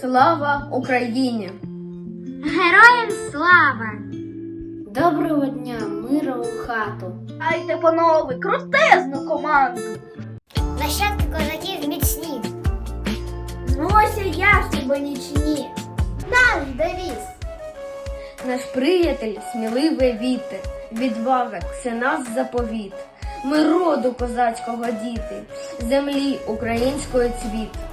Слава Україні! Героям слава! Доброго дня, мира у хату! Дайте, панове, крутезну команду. Нащадки козаків міцні. Змося ястріби нічні. Наш девіз. Наш приятель сміливий вітер, відвага це наш заповіт. Ми роду козацького діти, землі української цвіт.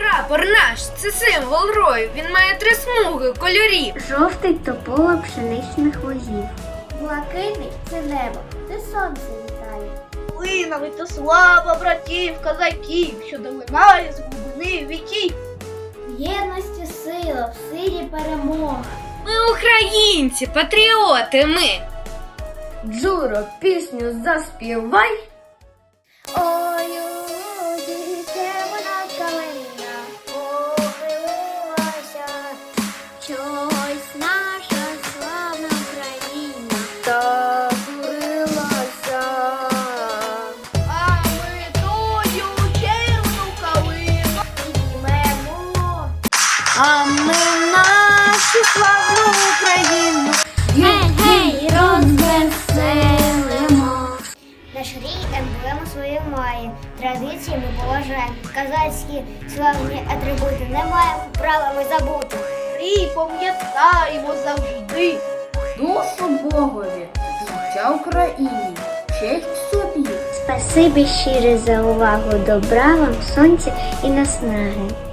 Прапор наш це символ рою. Він має три смуги кольорів. Жовтий то поле пшеничних лозів. Блакитний це небо, де сонце вітає. Линами то слава братів, козаків, що долинає з глибини віків. В єдності сила, в силі перемога. Ми українці, патріоти. Ми. Джуро, пісню заспівай. Наша славна Україна. Та. А ми тою червону калину. А ми нашу славну Україну. Гей, гей, розвеселимо. Наш рій емблему свою має, традиції ми поважаємо, казацькі славні атрибути не маємо права ми забути. І пам'ятаємо завжди. Душу Богові, життя Україні, честь собі. Спасибі щире за увагу, добра вам, сонця і наснаги.